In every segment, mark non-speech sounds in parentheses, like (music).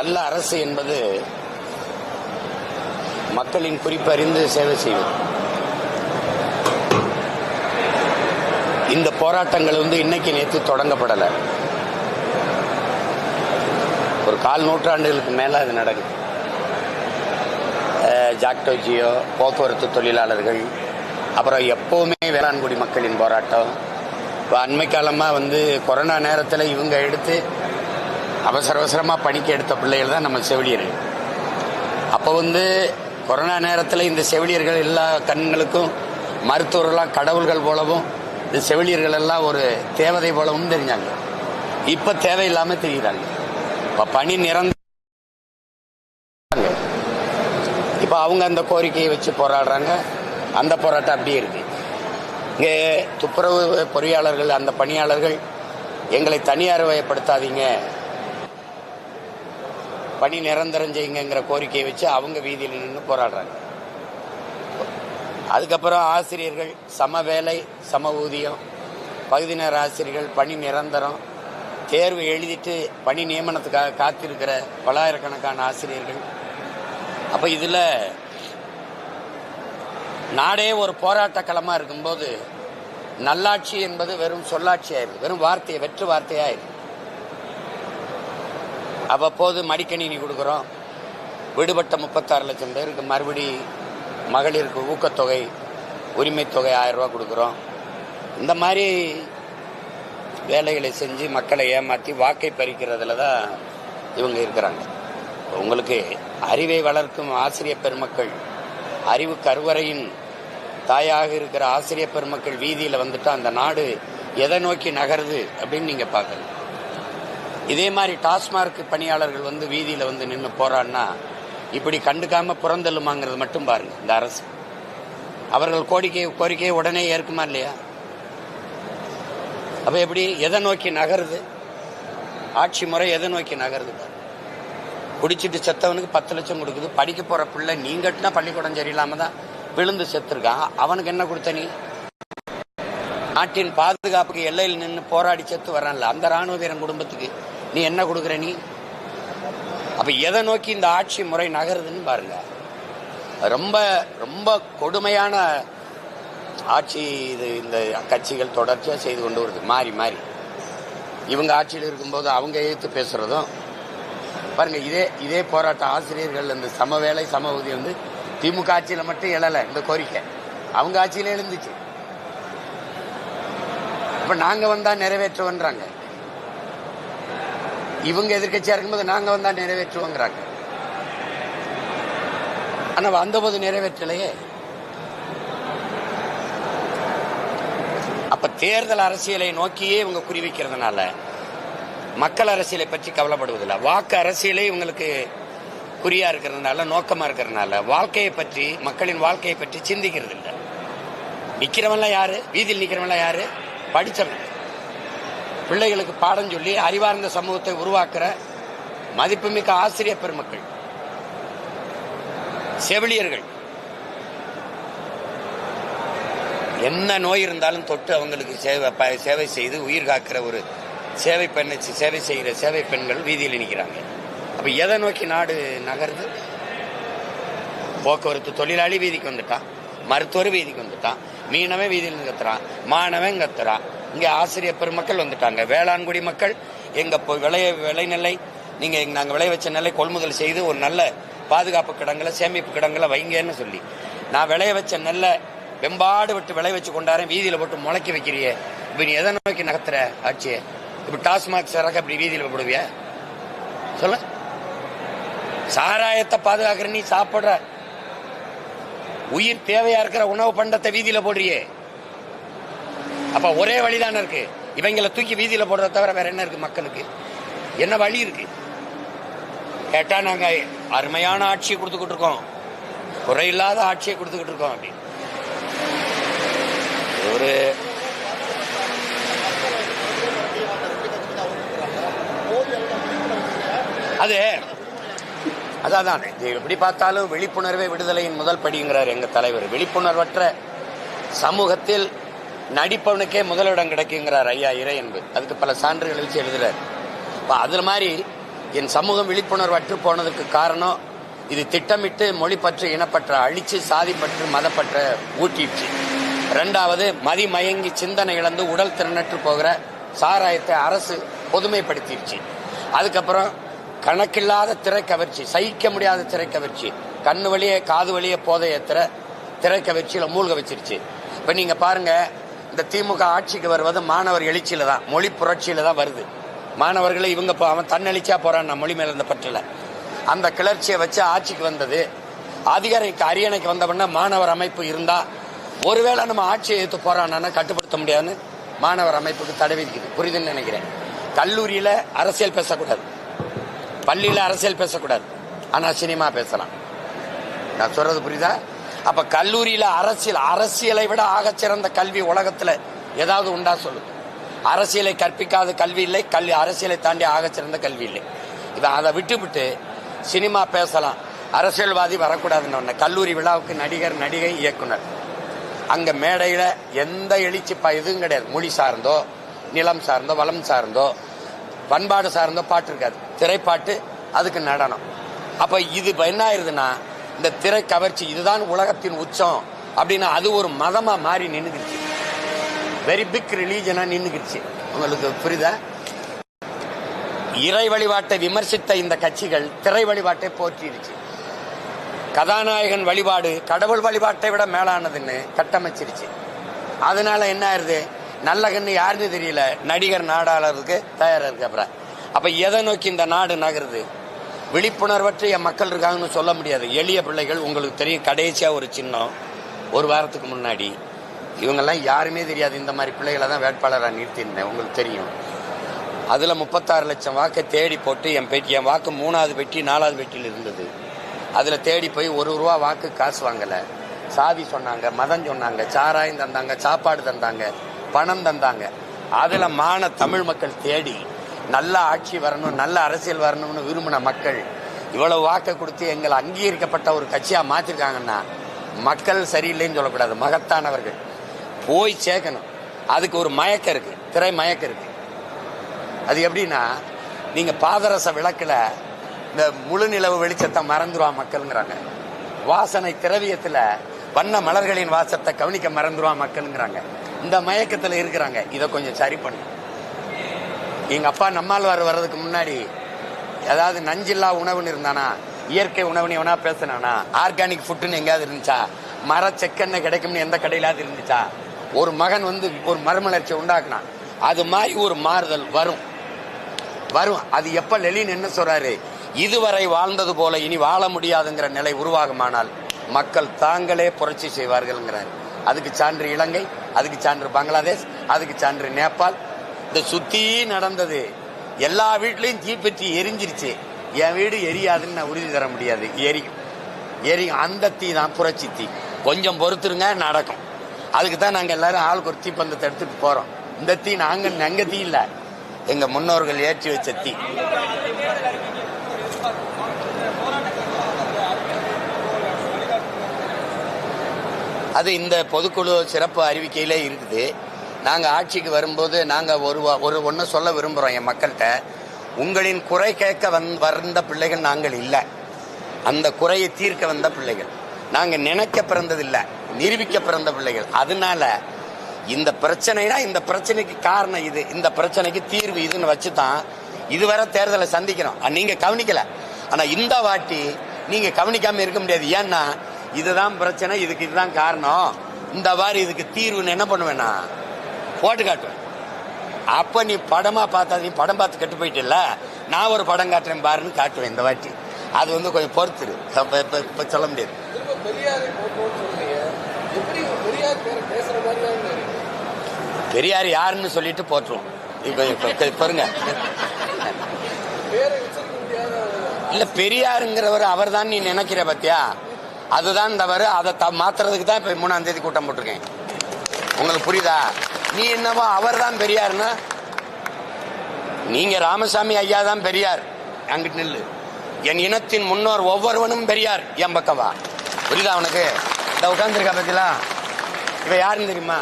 நல்ல அரசு என்பது மக்களின் குறிப்பறிந்து சேவை செய்வது இந்த போராட்டங்கள் வந்து இன்னைக்கு நேற்று தொடங்கப்படலை. ஒரு கால் நூற்றாண்டுகளுக்கு மேல அது நடக்குது. ஜாக்டோஜியோ போக்குவரத்து தொழிலாளர்கள் அப்புறம் எப்பவுமே வேளாண்குடி மக்களின் போராட்டம். இப்போ அண்மை காலமாக வந்து கொரோனா நேரத்தில் இவங்க எடுத்து அவசர அவசரமாக பணிக்கு எடுத்த பிள்ளைகள் தான் நம்ம செவிலியர்கள். அப்போ வந்து கொரோனா நேரத்தில் இந்த செவிலியர்கள் எல்லா கண்களுக்கும் மருத்துவர்கள்லாம் கடவுள்கள் போலவும் இந்த செவிலியர்கள் எல்லாம் ஒரு தேவதை போலவும் தெரிஞ்சாங்க. இப்போ தேவையில்லாமல் தெரியுறாங்க. இப்போ பணி நிரந்தர இப்போ அவங்க அந்த கோரிக்கையை வச்சு போராடுறாங்க. அந்த போராட்டம் அப்படியே இருக்கு. இங்கே துப்புரவு பொறியாளர்கள் அந்த பணியாளர்கள் எங்களை தனியார் வயப்படுத்தாதீங்க பணி நிரந்தரம் செய்யுங்கிற கோரிக்கையை வச்சு அவங்க வீதியில் நின்று போராடுறாங்க. அதுக்கப்புறம் ஆசிரியர்கள் சம வேலை சம ஊதியம் பகுதி நேர ஆசிரியர்கள் பணி நிரந்தரம் தேர்வு எழுதிட்டு பணி நியமனத்துக்காக காத்திருக்கிற பல்லாயிரக்கணக்கான ஆசிரியர்கள். அப்போ இதில் நாடே ஒரு போராட்ட களமாக இருக்கும்போது நல்லாட்சி என்பது வெறும் சொல்லாட்சி ஆயிடுது வெறும் வார்த்தையை வெற்று வார்த்தையாயிருக்கு அவ்வப்போது மடிக்கணினி கொடுக்குறோம். விடுபட்ட முப்பத்தாறு லட்சம் பேருக்கு மறுபடி மகளிருக்கு ஊக்கத்தொகை உரிமைத்தொகை ஆயிரம் ரூபா கொடுக்குறோம். இந்த மாதிரி வேலைகளை செஞ்சு மக்களை ஏமாற்றி வாக்கை பறிக்கிறதுல தான் இவங்க இருக்கிறாங்க. உங்களுக்கு அறிவை வளர்க்கும் ஆசிரியர் பெருமக்கள் அறிவு கருவறையின் தாயாக இருக்கிற ஆசிரியர் பெருமக்கள் வீதியில் வந்துட்டா அந்த நாடு எதை நோக்கி நகருது அப்படின்னு நீங்கள் பார்க்கணும். இதே மாதிரி டாஸ்மார்க் பணியாளர்கள் வந்து வீதியில வந்து நின்று போறான்னா இப்படி கண்டுக்காம புறந்தள்ளுமாங்கிறது மட்டும் பாருங்க இந்த அரசு. அவர்கள் கோரிக்கை கோரிக்கையை உடனே ஏற்குமா இல்லையா? அப்ப எப்படி எதை நோக்கி நகருது? ஆட்சி முறை எதை நோக்கி நகருது குடிச்சிட்டு செத்தவனுக்கு பத்து லட்சம் கொடுக்குது படிக்க போற பிள்ளை நீ கட்டினா பள்ளிக்கூடம் சரியில்லாம தான் விழுந்து செத்துருக்கான். அவனுக்கு என்ன கொடுத்த நீ? நாட்டின் பாதுகாப்புக்கு எல்லையில் நின்று போராடி செத்து வரான்ல அந்த ராணுவ வீரன் குடும்பத்துக்கு. நீ என்ன கொடுக்குற நீ? அப்ப எதை நோக்கி இந்த ஆட்சி முறை நகருதுன்னு பாருங்க. ரொம்ப ரொம்ப கொடுமையான ஆட்சி இது இந்த கட்சிகள் தொடர்ச்சியாக செய்து கொண்டு வருது. மாறி மாறி. இவங்க ஆட்சியில் இருக்கும்போது அவங்க எதிர்த்து பேசுறதும் பாருங்க இதே இதே போராட்டம் ஆசிரியர்கள் இந்த சம வேலை சம ஊதியம் வந்து திமுக ஆட்சியில் மட்டும் எழலை இந்த கோரிக்கை. அவங்க ஆட்சியிலே எழுந்துச்சு. இப்போ நாங்கள் வந்தால் நிறைவேற்றுவோன்றாங்க. இவங்க எதிர்கட்சியா இருக்கும்போது நாங்க வந்தா நிறைவேற்றுவோங்கிறாங்க. ஆனா வந்தபோது நிறைவேற்றலையே. அப்ப தேர்தல் அரசியலை நோக்கியே இவங்க குறிவைக்கிறதுனால மக்கள் அரசியலை பற்றி கவலைப்படுவதில்லை. வாக்கு அரசியலே இவங்களுக்கு குறியா இருக்கிறதுனால நோக்கமா இருக்கிறதுனால வாழ்க்கையை பற்றி மக்களின் வாழ்க்கையை பற்றி சிந்திக்கிறது இல்லை நிக்கிறவன்லாம் யாரு? வீதியில் நிக்கிறவன்லாம் யாரு? படிச்சவன். பிள்ளைகளுக்கு பாடம் சொல்லி அறிவார்ந்த சமூகத்தை உருவாக்குற மதிப்புமிக்க ஆசிரியர் பெருமக்கள் செவிலியர்கள். என்ன நோய் இருந்தாலும் தொட்டு அவங்களுக்கு சேவை சேவை செய்து உயிர் காக்கிற ஒரு சேவை பெண்ணை சேவை செய்கிற சேவை பெண்கள் வீதியில் நிற்கிறாங்க. அப்போ எதை நோக்கி நாடு நகருது? போக்குவரத்து தொழிலாளி வீதிக்கு வந்துட்டான் மருத்துவர் வீதிக்கு வந்துட்டான் மீனவன் வீதியில் கத்துறான் மாணவன் கத்துறான் இங்கே ஆசிரியர் பெருமக்கள் வந்துட்டாங்க. வேளாண்குடி மக்கள் எங்கள் போய் விளைய விளைநிலை நீங்கள் நாங்கள் விளைய வச்ச நிலை கொள்முதல் செய்து ஒரு நல்ல பாதுகாப்பு கிடங்களை சேமிப்பு கிடங்களை வைங்கன்னு சொல்லி. நான் விளைய வச்ச நெல்லை வெம்பாடு விட்டு விளை வச்சு கொண்டாரன். வீதியில் போட்டு முளைக்க வைக்கிறியே. இப்போ நீ எதை நோக்கி நகர்த்துற ஆட்சியை? இப்போ டாஸ்மாக் சிறக அப்படி வீதியில் போடுவியா? சொல்ல. சாராயத்தை பாதுகாக்கிற நீ சாப்பிட்ற. உயிர் தேவையா இருக்கிற உணவு பண்டத்தை வீதியில் போடுறியே. அப்ப ஒரே வழிதானே இருக்கு. இவங்களை தூக்கி வீதியில போடுறத தவிர வேற என்ன இருக்கு மக்களுக்கு? என்ன வழி இருக்கு? கேட்டா நாங்க அருமையான ஆட்சியை கொடுத்துக்கிட்டு இருக்கோம். குறையில்லாத ஆட்சியை கொடுத்துக்கிட்டு இருக்கோம் அப்படி. ஒரு அது அதான் எப்படி பார்த்தாலும் விழிப்புணர்வே விடுதலையின் முதல் படிங்கிறார் எங்க தலைவர். விழிப்புணர்வற்ற சமூகத்தில் நடிப்பவனுக்கே முதலிடம் கிடைக்குங்கிறார் ஐயா இறை என்பது அதுக்கு பல சான்றுகள் வச்சு எழுதுறார். இப்போ அதில் மாதிரி என் சமூகம் விழிப்புணர்வு அற்று போனதுக்கு காரணம் இது திட்டமிட்டு மொழிப்பற்று இனப்பற்ற அழிச்சு சாதிப்பற்று மதப்பற்ற ஊட்டிடுச்சு. ரெண்டாவது மதிமயங்கி சிந்தனை இழந்து உடல் திறனற்று போகிற சாராயத்தை அரசு பொதுமைப்படுத்திடுச்சு. அதுக்கப்புறம் கணக்கில்லாத திரைக்கவர்ச்சி சகிக்க முடியாத திரைக்கவர்ச்சி கண்ணு வழியே காது வழியே போதை ஏத்துற திரைக்கவர்ச்சியில் மூழ்க வச்சிருச்சு. இப்போ நீங்கள் பாருங்கள் இந்த திமுக ஆட்சிக்கு வருவது மாணவர் எழுச்சியில தான் மொழி புரட்சியில தான் வருது. மாணவர்களை இவங்க அவன் தன்னெழுச்சியா போறான் மொழி மேல இருந்த பற்றில. அந்த கிளர்ச்சியை வச்சு ஆட்சிக்கு வந்தது. அதிகாரிக்கு அரியணைக்கு வந்தவொடனே மாணவர் அமைப்பு இருந்தா ஒருவேளை நம்ம ஆட்சியை ஏற்று போறான்னா கட்டுப்படுத்த முடியாதுன்னு மாணவர் அமைப்புக்கு தடை விதிக்குது. புரிதுன்னு நினைக்கிறேன். கல்லூரியில அரசியல் பேசக்கூடாது. பள்ளியில அரசியல் பேசக்கூடாது. ஆனா சினிமா பேசலாம். நான் சொல்றது புரியுதா? அப்ப கல்லூரியில அரசியல் அரசியலை விட ஆகச்சிறந்த கல்வி உலகத்துல ஏதாவது உண்டா சொல்லு. அரசியலை கற்பிக்காத கல்வி இல்லை கல்வி அரசியலை தாண்டி ஆகச்சிறந்த கல்வி இல்லை. இதை அதை விட்டுவிட்டு சினிமா பேசலாம். அரசியல்வாதி வரக்கூடாதுன்னு ஒன்று கல்லூரி விழாவுக்கு நடிகர் நடிகை இயக்குனர். அங்கே மேடையில் எந்த எழுச்சி ப- இதுவும் கிடையாது. மொழி சார்ந்தோ நிலம் சார்ந்தோ வளம் சார்ந்தோ பண்பாடு சார்ந்தோ பாட்டு இருக்காது. திரைப்பாட்டு அதுக்கு நடனம். அப்போ இது என்ன ஆயிருதுன்னா இந்த திரை கவர்ச்சி இதுதான் உலகத்தின் உச்சம் அப்படின்னா அது ஒரு மதமா மாறி நின்னுக்கிடுச்சு வெரி பிக் ரிலீஜனா நின்னுக்கிடுச்சு உங்களுக்கு புரியுதா? இறை வழிபாட்டை விமர்சித்த இந்த கட்சிகள் திரை வழிபாட்டை போற்றிடுச்சு. கதாநாயகன் வழிபாடு கடவுள் வழிபாட்டை விட மேலானதுன்னு கட்டமைச்சிருச்சு. அதனால என்ன ஆயிருது? நல்ல கண்ணு யாருன்னு தெரியல. நடிகர் நாடாளருக்கு தயாரா இருக்கு அப்புறம் அப்ப எதை நோக்கி இந்த நாடு நகருது? விழிப்புணர்வற்ற என் மக்கள் இருக்காங்கன்னு சொல்ல முடியாது. எளிய பிள்ளைகள் உங்களுக்கு தெரியும் கடைசியாக ஒரு சின்னம் ஒரு வாரத்துக்கு முன்னாடி இவங்கெல்லாம் யாருமே தெரியாது. இந்த மாதிரி பிள்ளைகளை தான் வேட்பாளராக நிறுத்தியிருந்தேன். உங்களுக்கு தெரியும். அதில் முப்பத்தாறு லட்சம் வாக்கை தேடி போட்டு என் பெட்டி என் வாக்கு மூணாவது பெட்டி நாலாவது பெட்டியில் இருந்தது. அதில் தேடி போய் ஒரு ரூபா வாக்கு காசு வாங்கலை. சாதி சொன்னாங்க மதம் சொன்னாங்க சாராயம் தந்தாங்க சாப்பாடு தந்தாங்க பணம் தந்தாங்க. அதில் மான தமிழ் மக்கள் தேடி நல்ல ஆட்சி வரணும் நல்ல அரசியல் வரணும்னு விரும்பின மக்கள் இவ்வளவு வாக்கை கொடுத்து எங்களை அங்கீகரிக்கப்பட்ட ஒரு கட்சியா மாத்திருக்காங்கன்னா மக்கள் சரியில்லைன்னு சொல்லக்கூடாது மகத்தானவர்கள். போய் சேர்க்கணும். அதுக்கு ஒரு மயக்கம் இருக்கு திரை மயக்கம் இருக்கு. அது எப்படின்னா நீங்க பாதரச விளக்குல இந்த முழு நிலவு வெளிச்சத்தை மறந்துருவா மக்கள்ங்கிறாங்க. வாசனை திரவியத்துல வண்ண மலர்களின் வாசத்தை கவனிக்க மறந்துருவா மக்கள்ங்கிறாங்க. இந்த மயக்கத்துல இருக்கிறாங்க. இதை கொஞ்சம் சரி பண்ணு. எங்க அப்பா நம்மாழ்வார் வர்றதுக்கு முன்னாடி ஏதாவது நஞ்சில்லா உணவுன்னு இருந்தானா இயற்கை உணவுன்னு எவனா பேசினானா ஆர்கானிக் ஃபுட்டுன்னு எங்கேயாவது இருந்துச்சா மர செக்கெண்ணெய் கிடைக்கும்னு எந்த கடையிலாவது இருந்துச்சா ஒரு மகன் வந்து ஒரு மறுமலர்ச்சி உண்டாக்குனான். அது மாதிரி ஒரு மாறுதல் வரும். வரும். அது எப்ப லெலின் என்ன சொல்றாரு? இதுவரை வாழ்ந்தது போல இனி வாழ முடியாதுங்கிற நிலை உருவாகுமானால் மக்கள் தாங்களே புரட்சி செய்வார்கள்ங்கிறார். அதுக்கு சான்று இலங்கை அதுக்கு சான்று பங்களாதேஷ் அதுக்கு சான்று நேபாள் இந்த சுத்தி நடந்தது. எல்லா வீட்லயும் தீப்பற்றி எரிஞ்சிருச்சு. என் வீடு எரியாதுன்னு நான் உறுதி தர முடியாது. எரியும். எரியும். அந்த தீ தான் புரட்சி தீ. கொஞ்சம் பொறுத்துருங்க நடக்கும். அதுக்கு தான் நாங்கள் எல்லாரும் ஆளுக்கு ஒரு தீப்பந்தத்தை எடுத்துட்டு போறோம். இந்த தீ நாங்கள் எங்க தீ இல்லை. எங்க முன்னோர்கள் ஏற்றி வச்ச தீ. அது இந்த பொதுக்குழு சிறப்பு அறிவிக்கையிலே இருக்குது. நாங்கள் ஆட்சிக்கு வரும்போது நாங்கள் ஒரு ஒரு ஒன்று சொல்ல விரும்புகிறோம் என் மக்கள்கிட்ட. உங்களின் குறை கேட்க வந் வந்த பிள்ளைகள் நாங்கள் இல்லை. அந்த குறையை தீர்க்க வந்த பிள்ளைகள். நாங்கள் நினைக்க பிறந்ததில்லை நிரூபிக்க பிறந்த பிள்ளைகள். அதனால இந்த பிரச்சனைனா இந்த பிரச்சனைக்கு காரணம் இது. இந்த பிரச்சனைக்கு தீர்வு இதுன்னு வச்சு தான் இதுவரை தேர்தலை சந்திக்கிறோம். நீங்கள் கவனிக்கலை. ஆனால் இந்த வாட்டி நீங்கள் கவனிக்காமல் இருக்க முடியாது. ஏன்னா இதுதான் பிரச்சனை இதுக்கு இதுதான் காரணம். இந்த மாதிரி இதுக்கு தீர்வுன்னு என்ன பண்ணுவேன்னா போட்டு காட்டுவேன் அப்ப நீ படமா பார்த்தா நீ படம் பார்த்து கெட்டு போயிட்டில்ல? நான் ஒரு படம் காட்டுறேன் பாருன்னு காட்டுவேன் இந்த வாட்டி. அது வந்து கொஞ்சம் பொறுத்துரு. இப்ப- சொல்ல முடியாது. பெரியாரை யாருன்னு சொல்லிட்டு போட்டுருவோம். இப்ப பாருங்க இல்ல பெரியாருங்கிறவர் அவர் தான் நீ நினைக்கிற பத்தியா? அதுதான் தவறு அதை மாத்துறதுக்கு தான் இப்ப மூணாம் தேதி கூட்டம் போட்டிருக்கேன். உங்களுக்கு புரியுதா? நீ என்னவோ அவர் தான் பெரியார்னா? நீங்க ராமசாமி ஐயா தான் பெரியார். அங்கிட்டு நில்லு. என் இனத்தின் முன்னோர் ஒவ்வொருவனும் பெரியார் என் பக்கவா புரியுதா உனக்கு? இந்த உட்காந்துருக்கா பத்திலா? இவ யாருன்னு தெரியுமா?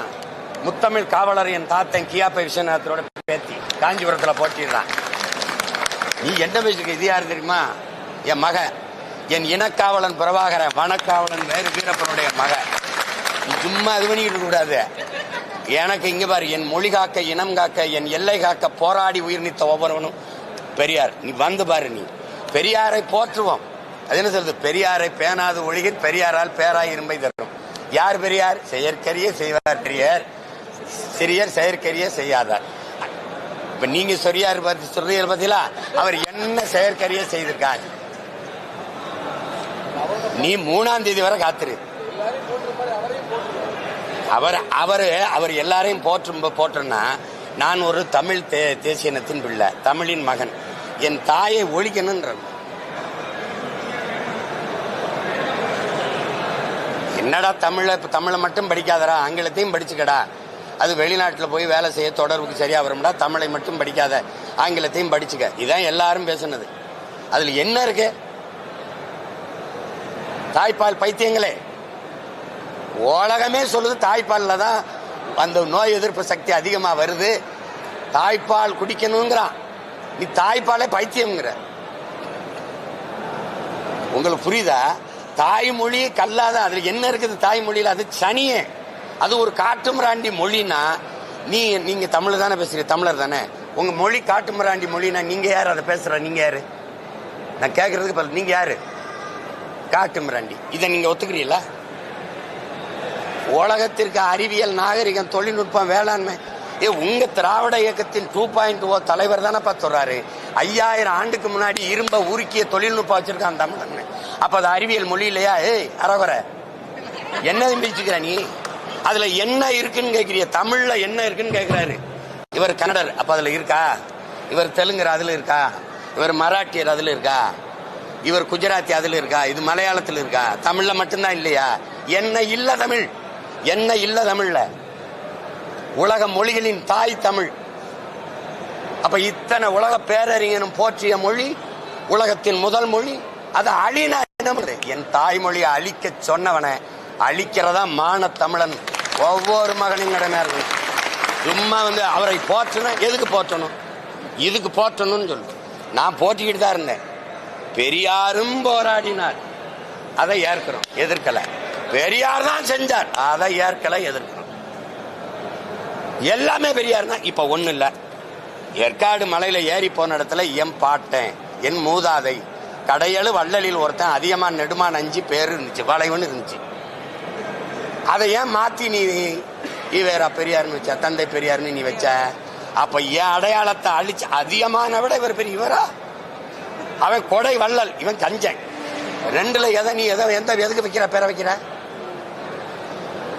முத்தமிழ் காவலர் என் தாத்தன் கியாப்பை விஸ்வநாதரோட பேத்தி. காஞ்சிபுரத்துல போட்டிடுறான் நீ என்ன பேசுக்கு இது யாரு தெரியுமா? என் மக. என் இனக்காவலன் பிரபாகர வனக்காவலன் வேறு வீரப்பனுடைய மக. நீ சும்மா இது பண்ணிக்கிட்டு கூடாது. எனக்கு இங்க பாரு என் மொழி காக்க இனம் காக்க என் எல்லை காக்க போராடி உயிர் நீத்த ஒவ்வொருவனும். பெரியார் நீ வந்து பாரு நீ. பெரியாரை போற்றுவோம். அது என்ன சொல்றது? பெரியாரை பேணாது ஒழுகில் பெரியாரால் பேராய் இரும்பை தரும். யார் பெரியார்? செயற்கரிய செய்வார் பெரியார். சிறியர் செயற்கரிய செய்யாதார். இப்ப நீங்க சொரியார் பத்தி சொல்றீங்க பாத்தீங்களா? அவர் என்ன செயற்கரிய செய்திருக்காங்க நீ மூணாம் தேதி வரை காத்திரு எல்லாரையும் போட்டுற மாதிரி அவரையும் போட்டுருவாங்க அவர் அவர் அவர் எல்லாரையும் போற்றும் போற்றன்னா நான் ஒரு தமிழ் தே தேசிய இனத்தின் பிள்ளை தமிழின் மகன். என் தாயை ஒழிக்கணுன்ற என்னடா தமிழை தமிழை மட்டும் படிக்காதடா ஆங்கிலத்தையும் படிச்சுக்கடா. அது வெளிநாட்டில் போய் வேலை செய்ய தொடர்புக்கு சரியாக வரும்டா தமிழை மட்டும் படிக்காத ஆங்கிலத்தையும் படிச்சுக்க. இதுதான் எல்லாரும் பேசுனது. அதில் என்ன இருக்கு? தாய்ப்பால் பைத்தியங்களே. உலகமே சொல்லுது தாய்ப்பாலில் தான் அந்த நோய் எதிர்ப்பு சக்தி அதிகமாக வருது. தாய்ப்பால் குடிக்கணுங்கிறான். நீ தாய்ப்பாலே பைத்தியம்ங்கிற. உங்களுக்கு புரியுதா? தாய்மொழி கல்லாத அதில் என்ன இருக்குது தாய்மொழியில்? அது சனியே. அது ஒரு காட்டுமிராண்டி மொழினா நீ நீங்கள் தமிழ் தானே பேசுகிறீங்க தமிழர் தானே. உங்கள் மொழி காட்டுமிராண்டி மொழினா நீங்கள் யார்? அதை பேசுகிற நீங்கள் யார்? நான் கேட்குறதுக்கு பதில் நீங்கள் யார்? காட்டுமிராண்டி. இதை நீங்கள் ஒத்துக்கிறீங்களா? உலகத்திற்கு அறிவியல் நாகரிகம் தொழில்நுட்பம் வேளாண்மை. ஏ உங்க திராவிட இயக்கத்தின் டூ பாயிண்ட் ஓ தலைவர் தானே சொல்றாரு. ஐயாயிரம் ஆண்டுக்கு முன்னாடி இரும்ப உருக்கிய தொழில்நுட்பம் வச்சிருக்கான் தமிழன். அப்ப அது அறிவியல் மொழி இல்லையா? ஏய் அரவர என்ன பிரிச்சுக்கிற நீ? அதுல என்ன இருக்குன்னு கேக்குறிய? தமிழ்ல என்ன இருக்குன்னு கேக்குறாரு. இவர் கன்னடர். அப்ப அதுல இருக்கா? இவர் தெலுங்கர் அதுல இருக்கா? இவர் மராட்டியர் அதுல இருக்கா? இவர் குஜராத்தி அதுல இருக்கா? இது மலையாளத்துல இருக்கா? தமிழ்ல மட்டும்தான் இல்லையா? என்ன இல்ல தமிழ். என்ன இல்ல தமிழ்ல? உலக மொழிகளின் தாய் தமிழ். அப்ப இத்தனை உலக பேரறிஞனும் போற்றிய மொழி உலகத்தின் முதல் மொழி அதை அழினா என்ன என் தாய்மொழியை அழிக்க சொன்னவனை அழிக்கிறதா மான தமிழன். ஒவ்வொரு மகனின் கடமையா இருக்கும் சும்மா வந்து அவரை போற்றணும் எதுக்கு போற்றணும்? இதுக்கு போற்றணும்னு சொல்லு. நான் போட்டிக்கிட்டு தான் இருந்தேன். பெரியாரும் போராடினார். அதை ஏற்கிறோம். எதிர்க்கலை. பெரியார் தான் செஞ்சார். அதை ஏற்கலை எதிர்க்கணும் எல்லாமே பெரியார் தான். இப்ப ஒண்ணு இல்ல. ஏற்காடு மலையில ஏறி போன இடத்துல என் பாட்டேன் என் மூதாதை. கடையழு வள்ளலில் ஒருத்தன் அதிகமா நெடுமா நஞ்சு பேரு இருந்துச்சு வளைவுன்னு இருந்துச்சு. அதை ஏன் மாத்தி நீ ஈவேரா பெரியார்னு வச்ச தந்தை பெரியார்னு நீ வச்ச? அப்ப என் அடையாளத்தை அழிச்சு அதிகமான விட இவர் பெரிய இவரா? அவன் கொடை வள்ளல் இவன் கஞ்சன். ரெண்டுல எதை நீ எதை எந்த எதுக்கு வைக்கிற பேரை வைக்கிற?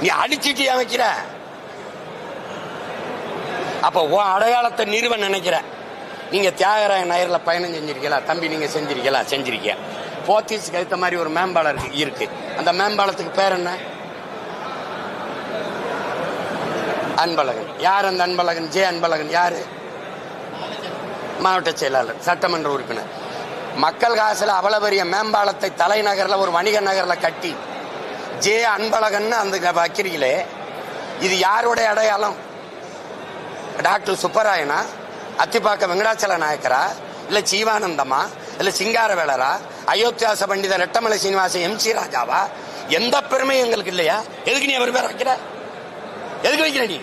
நீ அடிச்சிட்டு அமைக்கிற அப்ப உன் அடையாளத்தை நிறுவ நினைக்கிற. நீங்க தியாகராய நயரில் பயணம் செஞ்சிருக்கீங்களா? தம்பி நீங்க செஞ்சிருக்கீங்களா? செஞ்சிருக்கீங்க. போர்த்தீஸ்க்கு ஏத்த மாதிரி ஒரு மேம்பாலம் இருக்கு இருக்கு. அந்த மேம்பாலத்துக்கு பேர் என்ன? அன்பழகன். யார் அந்த அன்பழகன்? ஜே அன்பழகன். யாரு? மாவட்ட செயலாளர் சட்டமன்ற உறுப்பினர். மக்கள் காசுல அவ்வளவு பெரிய மேம்பாலத்தை தலைநகர்ல ஒரு வணிக நகர்ல கட்டி ஜே அன்பழகன் அந்த வைக்கிறீங்களே இது யாருடைய அடையாளம்? டாக்டர் சுப்பராயனா? அத்திப்பாக்க வெங்கடாச்சல நாயக்கரா? இல்ல ஜீவானந்தமா? இல்ல சிங்காரவேலரா? அயோத்தியாச பண்டித ரெட்டமலை சீனிவாச எம் சி ராஜாவா? எந்த பெருமையும் எங்களுக்கு இல்லையா? எதுக்கு நீ அவர் பேர் வைக்கிற? எதுக்கு வைக்கிற நீ?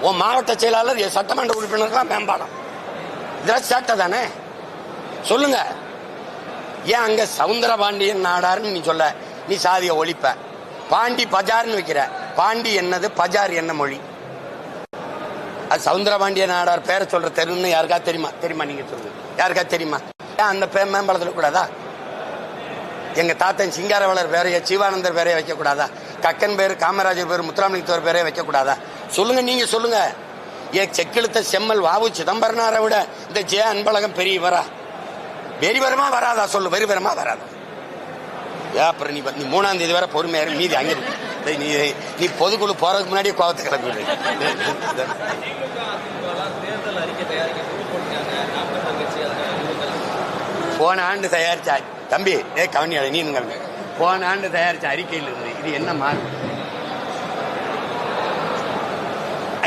உன் மாவட்ட செயலாளர் சட்டமன்ற உறுப்பினர்கள் மேம்பாலம். இதெல்லாம் சேட்டை தானே? சொல்லுங்க. ஏன் அங்க சவுந்தர பாண்டியன் நாடாருன்னு நீ சொல்ல? நீ சாதியை ஒழிப்ப. பாண்டி பஜார்னு வைக்கிற. பாண்டி என்னது? பஜார் என்ன மொழி? அது சவுந்தரபாண்டிய நாடார் பேரை சொல்ற தெருன்னு யாருக்கா தெரியுமா? தெரியுமா நீங்க சொல்லுங்க யாருக்கா தெரியுமா? ஏன் அந்த பே மேம்பாலத்தில் கூடாதா? எங்க தாத்தன் சிங்காரவளர் பேரைய சிவானந்தர் பேரைய வைக்க கூடாதா கக்கன் பேர் காமராஜர் பேர் முத்துராமலிங்கத்தோர் பேரைய வைக்க கூடாதா சொல்லுங்க நீங்க சொல்லுங்க. ஏ செக்கெழுத்த செம்மல் வாவு சிதம்பரனாரை விட இந்த ஜே அன்பழகம் பெரியவரா? வெறிவரமா வராதா? சொல்லு வெறிவரமா வராதா? அப்புறம் நீ நீ மூணாம் தேதி வரை பொறுமையா மீதி அங்கே இருக்கு. நீ நீ பொதுக்குழு போறதுக்கு முன்னாடியே கோவத்தை கிளம்பிடு போன ஆண்டு தயாரிச்ச தம்பி ஏ கவனியாத நீ கவனி போன ஆண்டு தயாரிச்ச அறிக்கையில் இருந்து இது என்ன மாறு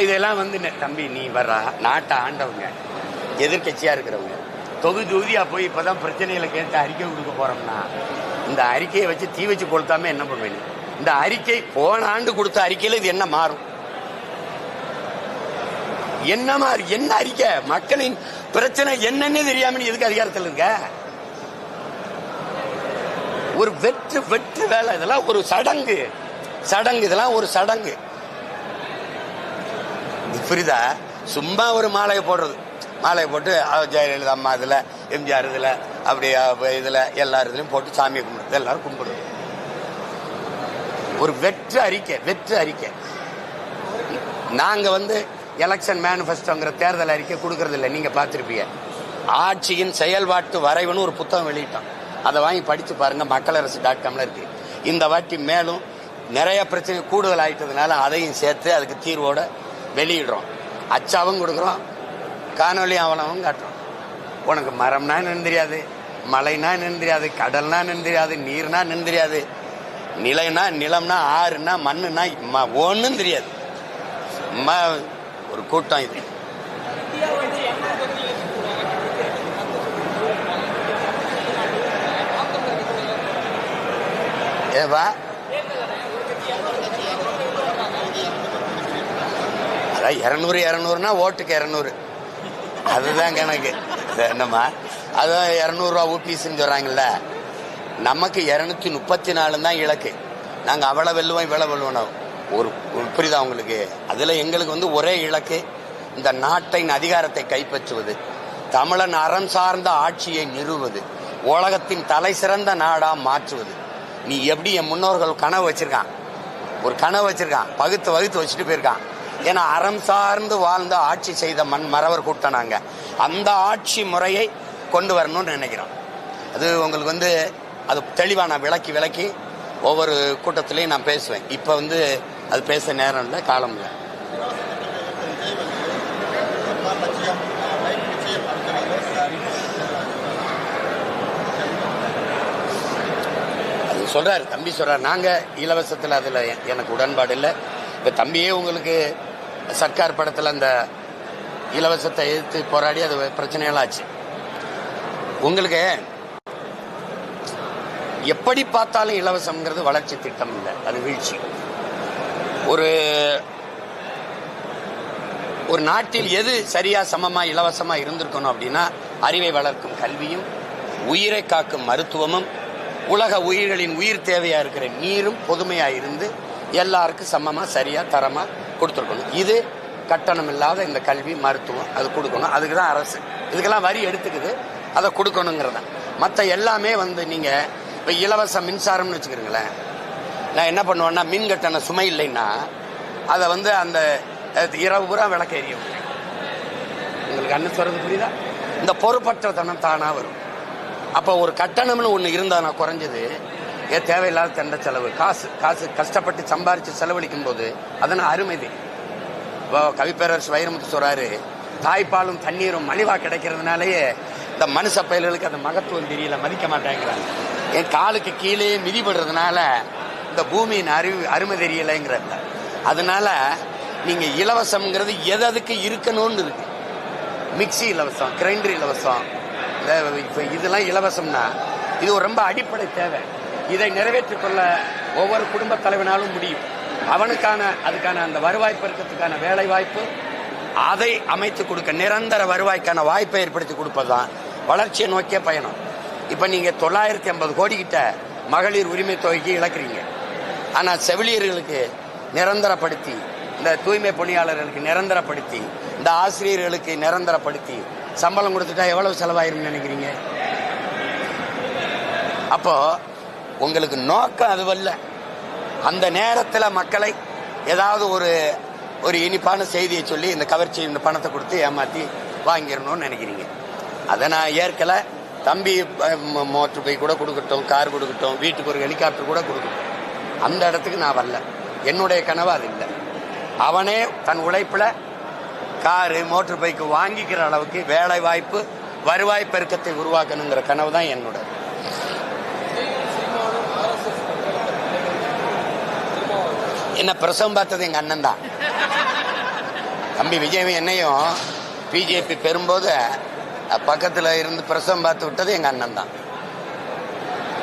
இதெல்லாம் வந்து தம்பி நீ வர்றா நாட்டை ஆண்டவங்க எதிர்க்கட்சியா இருக்கிறவங்க. தொகுதி தொகுதியா போய் இப்பதான் பிரச்சனைகளை கேட்டு அறிக்கை கொடுக்க போறோம்னா இந்த அறிக்கையை வச்சு தீ வச்சு கொளுத்தாம என்ன பண்ணுவீங்க? இந்த அறிக்கை போன ஆண்டு கொடுத்த அறிக்கையில இது என்ன மாறும்? என்ன மாறி என்ன அறிக்கை? மக்களின் பிரச்சனை என்னன்னு தெரியாம நீ எதுக்கு அதிகாரத்தில் இருக்க? ஒரு வெற்று வெற்று வேலை இதெல்லாம் ஒரு சடங்கு. சடங்கு இதெல்லாம் ஒரு சடங்கு. புரிதா புரியுதா? சும்மா ஒரு மாலையை போடுறது. மாலையை போட்டு ஜெயலலிதா அம்மா இதுல எம்ஜிஆர் இதுல அப்படி இதில் எல்லா இதுலையும் போட்டு சாமியை கும்பிடுறது எல்லாரும் கும்பிடுவோம். ஒரு வெற்று அறிக்கை வெற்று அறிக்கை. நாங்கள் வந்து எலெக்ஷன் மேனிஃபெஸ்டோங்கிற தேர்தல் அறிக்கை கொடுக்கறது இல்லை நீங்கள் பார்த்துருப்பீங்க. ஆட்சியின் செயல்பாட்டு வரைவுன்னு ஒரு புத்தகம் வெளியிட்டோம். அதை வாங்கி படித்து பாருங்கள் மக்களரசு டாட் காமில் இருக்கு. இந்த வாட்டி மேலும் நிறைய பிரச்சனை கூடுதல் ஆயிட்டதுனால அதையும் சேர்த்து அதுக்கு தீர்வோடு வெளியிடுறோம். அச்சாவும் கொடுக்குறோம் காணொலி ஆவணமும் காட்டுறோம். உனக்கு மரம்னா என்னன்னு தெரியாது மலைனா என்னன்னு தெரியாது கடல்னா என்னன்னு தெரியாது நீர்னா என்னன்னு தெரியாது நிலைனா நிலம்னா ஆறுனா மண்ணுனா ம- ஒண்ணும் தெரியாது. ம- ஒரு கூட்டம் இது. ஏவா? அதான் இரநூறு இரநூறுனா ஓட்டுக்கு இரநூறு. அதுதான் கணக்கு. (laughs) என்னம்மா? அதுதான் இரநூறுவா ஊபிஸ்ன்னு சொல்கிறாங்கல்ல நமக்கு இரநூத்தி முப்பத்தி நாலு தான் இலக்கு. நாங்கள் அவ்வளோ வெல்லுவோம் இவ்வளோ வெல்லுவோம் ஒரு புரியுதா உங்களுக்கு? அதில் எங்களுக்கு வந்து ஒரே இலக்கு இந்த நாட்டின் அதிகாரத்தை கைப்பற்றுவது. தமிழன் அறம் சார்ந்த ஆட்சியை நிறுவுவது. உலகத்தின் தலை சிறந்த நாடாக மாற்றுவது. நீ எப்படி என் முன்னோர்கள் கனவு வச்சிருக்கான்? ஒரு கனவு வச்சிருக்கான். பகுத்து வகுத்து வச்சுட்டு போயிருக்கான். ஏன்னா அறம் சார்ந்து வாழ்ந்த ஆட்சி செய்த மண் மறவர் கூட்டம் நாங்கள் அந்த ஆட்சி முறையை கொண்டு வரணும்னு நினைக்கிறோம். அது உங்களுக்கு வந்து அது தெளிவாக நான் விளக்கி விளக்கி ஒவ்வொரு கூட்டத்திலையும் நான் பேசுவேன். இப்போ வந்து அது பேச நேரம் இல்லை காலம் இல்லை. அது சொல்றாரு தம்பி சொல்கிறார் நாங்க இலவசத்தில் அதில் எனக்கு உடன்பாடு இல்லை. இப்போ தம்பியே உங்களுக்கு சர்க்கார் படத்தில் அந்த இலவசத்தை எதிர்த்து போராடி அது பிரச்சனைகள் ஆச்சு உங்களுக்கு எப்படி பார்த்தாலும் இலவசம்ங்கிறது வளர்ச்சி திட்டம் இல்லை அது வீழ்ச்சி. ஒரு ஒரு நாட்டில் எது சரியா சமமா இலவசமா இருந்திருக்கணும் அப்படின்னா அறிவை வளர்க்கும் கல்வியும் உயிரை காக்கும் மருத்துவமும் உலக உயிர்களின் உயிர் தேவையா இருக்கிற நீரும் பொதுமையா இருந்து எல்லாருக்கும் சமமா சரியா தரமா கொடுத்துருக்கணும். இது கட்டணம் இல்லாத இந்த கல்வி மருத்துவம் அது கொடுக்கணும். அதுக்கு தான் அரசு. இதுக்கெல்லாம் வரி எடுத்துக்குது. அதை கொடுக்கணுங்கிறத. மற்ற எல்லாமே வந்து நீங்கள் இப்போ இலவச மின்சாரம்னு வச்சுக்கிறீங்களேன் நான் என்ன பண்ணுவேன்னா மின் கட்டண சுமை இல்லைன்னா அதை வந்து அந்த இரவு பூரா விளக்க எரிய உங்களுக்கு அண்ணன் சொல்றது புரியுதா? இந்த பொறுப்பற்ற தனம் தானாக வரும். அப்போ ஒரு கட்டணம்னு ஒன்று இருந்தால் நான் குறைஞ்சது ஏன் தேவையில்லாத தண்ட செலவு காசு காசு கஷ்டப்பட்டு சம்பாரித்து செலவழிக்கும் போது அதனால் அருமை. கவிப்பேரரசு வைரமுத்து சொல்றாரு தாய்ப்பாலும் தண்ணீரும் மலிவா கிடைக்கிறதுனாலயே இந்த மனுஷ பயல்களுக்கு அந்த மகத்துவம் தெரியல மதிக்க மாட்டேங்கிறாங்க. என் காலுக்கு கீழே மிதிபடுறதுனால இந்த பூமியின் அறிவு அருமை தெரியலைங்கிறத அதனால நீங்க இலவசம்ங்கிறது எது அதுக்கு இருக்கணும்னு இருக்கு. மிக்ஸி இலவசம் கிரைண்டர் இலவசம் இப்போ இதெல்லாம் இலவசம்னா இது ஒரு ரொம்ப அடிப்படை தேவை. இதை நிறைவேற்றிக்கொள்ள ஒவ்வொரு குடும்ப தலைவனாலும் முடியும். அவனுக்கான அதுக்கான அந்த வருவாய் பெருக்கத்துக்கான வேலை வாய்ப்பு அதை அமைத்து கொடுக்க நிரந்தர வருவாய்க்கான வாய்ப்பை ஏற்படுத்தி கொடுப்பதுதான் வளர்ச்சியை நோக்கிய பயணம். இப்போ நீங்கள் தொள்ளாயிரத்தி ஐம்பது கோடி கிட்ட மகளிர் உரிமை தொகைக்கு இழக்கிறீங்க. ஆனால் செவிலியர்களுக்கு நிரந்தரப்படுத்தி இந்த தூய்மை பணியாளர்களுக்கு நிரந்தரப்படுத்தி இந்த ஆசிரியர்களுக்கு நிரந்தரப்படுத்தி சம்பளம் கொடுத்துட்டா எவ்வளவு செலவாயிரும்னு நினைக்கிறீங்க? அப்போ உங்களுக்கு நோக்கம் அதுவல்ல. அந்த நேரத்தில் மக்களை ஏதாவது ஒரு ஒரு இனிப்பான செய்தியை சொல்லி இந்த கவர்ச்சி இந்த பணத்தை கொடுத்து ஏமாத்தி வாங்கிடணும்னு நினைக்கிறீங்க. அதை நான் ஏற்கல. தம்பி மோட்டர் பைக் கூட கொடுக்கட்டும் கார் கொடுக்கட்டும் வீட்டுக்கு ஒரு ஹெலிகாப்டர் கூட கொடுக்கட்டும். அந்த இடத்துக்கு நான் வரல. என்னுடைய கனவு அது இல்லை. அவனே தன் உழைப்பில் காரு மோட்டர் பைக்கு வாங்கிக்கிற அளவுக்கு வேலை வாய்ப்பு வருவாய் பெருக்கத்தை உருவாக்கணுங்கிற கனவு தான் என்னோட என்ன பிரசவம் பார்த்தது எங்க அண்ணன் தான். தம்பி விஜய் என்னையும் பிஜேபி பெறும்போது பக்கத்துல இருந்து பிரசவம் பார்த்து விட்டது எங்க அண்ணன் தான்.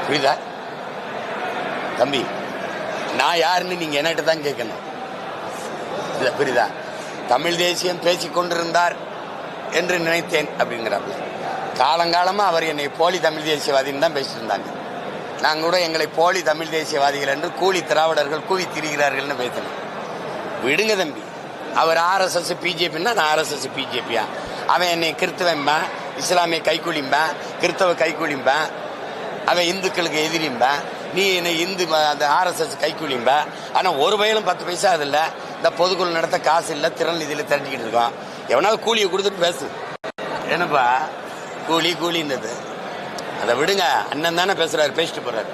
புரியுதா? தம்பி நான் யாருன்னு நீங்க என்கிட்ட தான் கேட்கணும். இல்ல புரியுதா? தமிழ் தேசியம் பேசிக் கொண்டிருந்தார் என்று நினைத்தேன் அப்படிங்கிறாப்புல காலங்காலமா அவர் என்னை போலி தமிழ் தேசியவாதின்னு தான் பேசிட்டு நாங்கள் கூட எங்களை போலி தமிழ் தேசியவாதிகள் என்று கூலி திராவிடர்கள் கூவி திரிகிறார்கள்னு பேசணும் விடுங்க தம்பி. அவர் ஆர்எஸ்எஸ் பிஜேபின்னா நான் ஆர்எஸ்எஸ் பிஜேபியா அவன் என்னை கிறிஸ்தவன்பேன் இஸ்லாமிய கைக்கூலிம்பேன் கிறிஸ்தவ கைக்கூலிம்பேன் அவன் இந்துக்களுக்கு எதிரிம்பேன் நீ என்னை இந்து அந்த ஆர்எஸ்எஸ் கைக்கூலிம்ப ஆனால் ஒரு வயலும் பத்து பைசா அது இல்லை. இந்த பொதுக்குழு நடத்த காசு இல்லை திறன் நிதியில் திரட்டிக்கிட்டு இருக்கோம். எவனாவது கூலியை கொடுத்துட்டு பேசு. என்னப்பா? கூலி கூலின்றது. அதை விடுங்க. அண்ணன் தானே பேசுறாரு பேசிட்டு போறாரு.